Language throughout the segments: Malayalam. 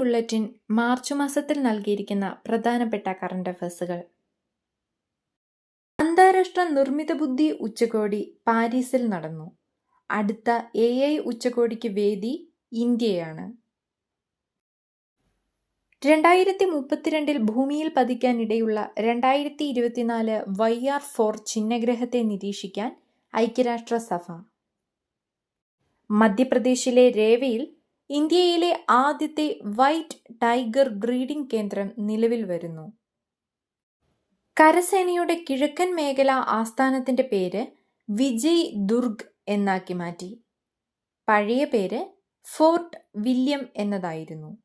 ബുള്ളറ്റിൻ മാർച്ച് മാസത്തിൽ നൽകിയിരിക്കുന്ന പ്രധാനപ്പെട്ട കറണ്ട് അഫയേഴ്സുകൾ അന്താരാഷ്ട്ര നിർമ്മിത ബുദ്ധി ഉച്ചകോടി പാരീസിൽ നടന്നു. അടുത്ത എ ഐ ഉച്ചകോടിക്ക് വേദി ഇന്ത്യയാണ്. രണ്ടായിരത്തി മുപ്പത്തിരണ്ടിൽ ഭൂമിയിൽ പതിക്കാനിടയുള്ള രണ്ടായിരത്തി ഇരുപത്തിനാല് വൈ ആർ ഫോർ ചിഹ്നഗ്രഹത്തെ നിരീക്ഷിക്കാൻ ഐക്യരാഷ്ട്രസഭ. മധ്യപ്രദേശിലെ രേവയിൽ ഇന്ത്യയിലെ ആദ്യത്തെ വൈറ്റ് ടൈഗർ ബ്രീഡിംഗ് കേന്ദ്രം നിലവിൽ വരുന്നു. കരസേനയുടെ കിഴക്കൻ മേഖല ആസ്ഥാനത്തിന്റെ പേര് വിജയ് ദുർഗ് എന്നാക്കി മാറ്റി. പഴയ പേര് ഫോർട്ട് വില്യം എന്നതായിരുന്നു.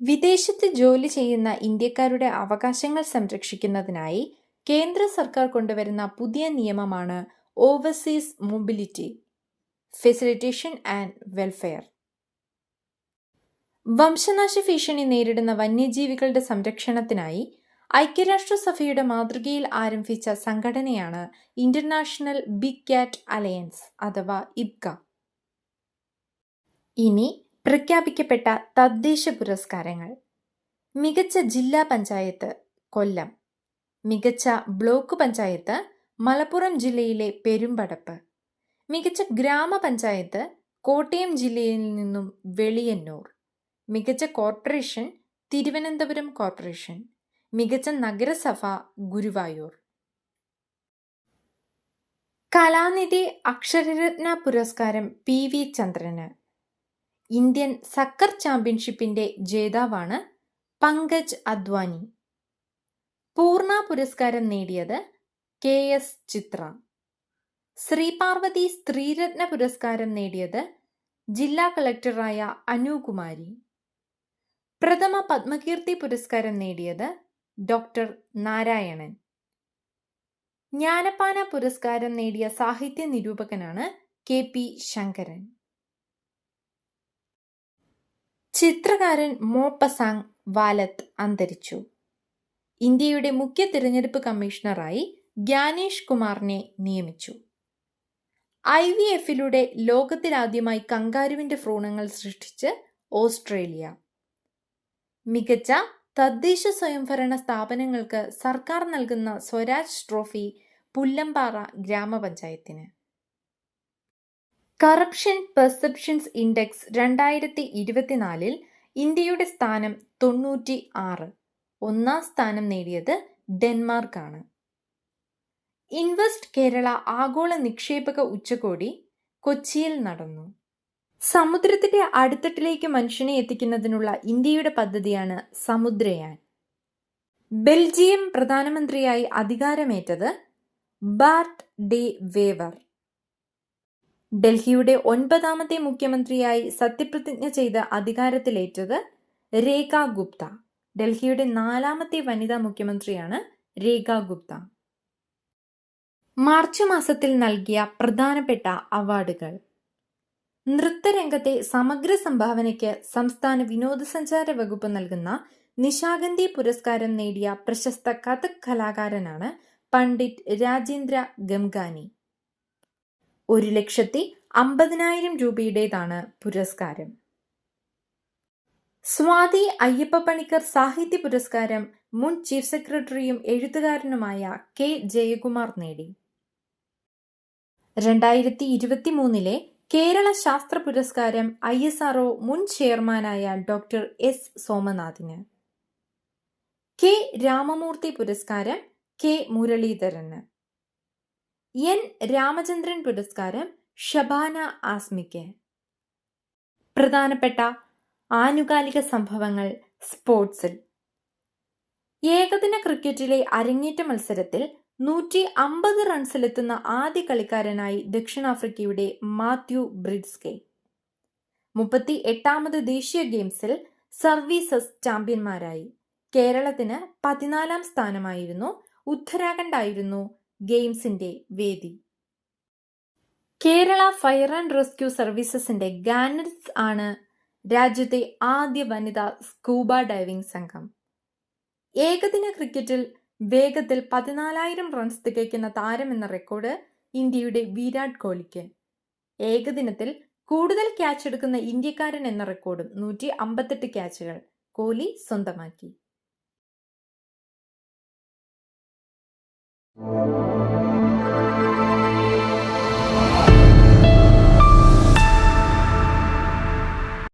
വിദേശത്ത് ജോലി ചെയ്യുന്ന ഇന്ത്യക്കാരുടെ അവകാശങ്ങൾ സംരക്ഷിക്കുന്നതിനായി കേന്ദ്ര സർക്കാർ കൊണ്ടുവരുന്ന പുതിയ നിയമമാണ് overseas mobility. Facilitation and welfare. വംശനാശ ഭീഷണി നേരിടുന്ന വന്യജീവികളുടെ സംരക്ഷണത്തിനായി ഐക്യരാഷ്ട്രസഭയുടെ മാതൃകയിൽ ആരംഭിച്ച സംഘടനയാണ് ഇന്റർനാഷണൽ ബിഗ് കാറ്റ് അലയൻസ് അഥവാ ഇബ്ക. ഇനി പ്രഖ്യാപിക്കപ്പെട്ട തദ്ദേശ പുരസ്കാരങ്ങൾ. മികച്ച ജില്ലാ പഞ്ചായത്ത് കൊല്ലം. മികച്ച ബ്ലോക്ക് പഞ്ചായത്ത് മലപ്പുറം ജില്ലയിലെ പെരുമ്പടപ്പ്. മികച്ച ഗ്രാമപഞ്ചായത്ത് കോട്ടയം ജില്ലയിൽ നിന്നും വെളിയന്നൂർ. മികച്ച കോർപ്പറേഷൻ തിരുവനന്തപുരം കോർപ്പറേഷൻ. മികച്ച നഗരസഭ ഗുരുവായൂർ. കലാനിധി അക്ഷരരത്ന പുരസ്കാരം പി വി ചന്ദ്രന്. ഇന്ത്യൻ സക്കർ ചാമ്പ്യൻഷിപ്പിന്റെ ജേതാവാണ് പങ്കജ് അദ്വാനി. പൂർണ പുരസ്കാരം നേടിയത് കെ എസ് ചിത്ര. ശ്രീപാർവതി സ്ത്രീരത്ന പുരസ്കാരം നേടിയത് ജില്ലാ കളക്ടറായ അനുകുമാരി. പ്രഥമ പത്മകീർത്തി പുരസ്കാരം നേടിയത് ഡോക്ടർ നാരായണൻ. ജ്ഞാനപാന പുരസ്കാരം നേടിയ സാഹിത്യ നിരൂപകനാണ് കെ പി ശങ്കരൻ. ചിത്രകാരൻ മോപ്പസാങ് വാലത്ത് അന്തരിച്ചു. ഇന്ത്യയുടെ മുഖ്യ തിരഞ്ഞെടുപ്പ് കമ്മീഷണറായി ഗ്യാനേഷ് കുമാറിനെ നിയമിച്ചു. ഐ വി എഫിലൂടെ ലോകത്തിലാദ്യമായി കങ്കാരുവിന്റെ ഭ്രൂണങ്ങൾ സൃഷ്ടിച്ച് ഓസ്ട്രേലിയ. മികച്ച തദ്ദേശ സ്വയംഭരണ സ്ഥാപനങ്ങൾക്ക് സർക്കാർ നൽകുന്ന സ്വരാജ് ട്രോഫി പുല്ലമ്പാറ ഗ്രാമപഞ്ചായത്തിന്. കറപ്ഷൻ പെർസെപ്ഷൻസ് ഇൻഡെക്സ് രണ്ടായിരത്തി ഇരുപത്തിനാലിൽ ഇന്ത്യയുടെ സ്ഥാനം തൊണ്ണൂറ്റി ആറ് ഒന്നാം സ്ഥാനം നേടിയത് ഡെൻമാർക്കാണ്. ഇൻവെസ്റ്റ് കേരള ആഗോള നിക്ഷേപക ഉച്ചകോടി കൊച്ചിയിൽ നടന്നു. സമുദ്രത്തിന്റെ അടിത്തട്ടിലേക്ക് മനുഷ്യനെ എത്തിക്കുന്നതിനുള്ള ഇന്ത്യയുടെ പദ്ധതിയാണ് സമുദ്രയാൻ. ബെൽജിയം പ്രധാനമന്ത്രിയായി അധികാരമേറ്റത് ബാർട്ട് ഡി വേവർ. ഡൽഹിയുടെ ഒൻപതാമത്തെ മുഖ്യമന്ത്രിയായി സത്യപ്രതിജ്ഞ ചെയ്ത് അധികാരത്തിലേറ്റത് രേഖ ഗുപ്ത. ഡൽഹിയുടെ നാലാമത്തെ വനിതാ മുഖ്യമന്ത്രിയാണ് രേഖ ഗുപ്ത. മാർച്ച് മാസത്തിൽ നൽകിയ പ്രധാനപ്പെട്ട അവാർഡുകൾ. നൃത്തരംഗത്തെ സമഗ്ര സംഭാവനയ്ക്ക് സംസ്ഥാന വിനോദസഞ്ചാര വകുപ്പ് നൽകുന്ന നിശാഗന്ധി പുരസ്കാരം നേടിയ പ്രശസ്ത കഥക് കലാകാരനാണ് പണ്ഡിറ്റ് രാജേന്ദ്ര ഗംഗാനി. ഒരു ലക്ഷത്തി അമ്പതിനായിരം രൂപയുടേതാണ് പുരസ്കാരം. സ്വാതി അയ്യപ്പ പണിക്കർ സാഹിത്യ പുരസ്കാരം മുൻ ചീഫ് സെക്രട്ടറിയും എഴുത്തുകാരനുമായ കെ ജയകുമാർ നേടി. രണ്ടായിരത്തി ഇരുപത്തി മൂന്നിലെ കേരള ശാസ്ത്ര പുരസ്കാരം ഐ എസ് ആർഒ മുൻ ചെയർമാനായ ഡോക്ടർ എസ് സോമനാഥിന്. കെ രാമമൂർത്തി പുരസ്കാരം കെ മുരളീധരന്. എൻ രാമചന്ദ്രൻ പുരസ്കാരം ഷബാന ആസ്മിക്ക്. പ്രധാനപ്പെട്ട ആനുകാലിക സംഭവങ്ങൾ സ്പോർട്സിൽ. ഏകദിന ക്രിക്കറ്റിലെ അരങ്ങേറ്റ മത്സരത്തിൽ നൂറ്റി അമ്പത് റൺസിലെത്തുന്ന ആദ്യ കളിക്കാരനായി ദക്ഷിണാഫ്രിക്കയുടെ മാത്യു ബ്രിഡ്സ്കെ. മുപ്പത്തി എട്ടാമത് ദേശീയ ഗെയിംസിൽ സർവീസസ് ചാമ്പ്യന്മാരായി. കേരളത്തിന് പതിനാലാം സ്ഥാനമായിരുന്നു ഉത്തരാഖണ്ഡായിരുന്നു ഗെയിംസിന്റെ വേദി. കേരള ഫയർ ആൻഡ് റെസ്ക്യൂ സർവീസസിന്റെ ഗാനറ്റ്സ് ആണ് രാജ്യത്തെ ആദ്യ വനിതാ സ്കൂബ ഡൈവിംഗ് സംഘം. ഏകദിന ക്രിക്കറ്റിൽ വേഗത്തിൽ പതിനാലായിരം റൺസ് തികയ്ക്കുന്ന താരമെന്ന റെക്കോർഡ് ഇന്ത്യയുടെ വിരാട് കോഹ്ലിക്ക്. ഏകദിനത്തിൽ കൂടുതൽ ക്യാച്ച് എടുക്കുന്ന ഇന്ത്യക്കാരൻ എന്ന റെക്കോർഡും നൂറ്റി അമ്പത്തെട്ട് ക്യാച്ചുകൾ കോഹ്ലി സ്വന്തമാക്കി.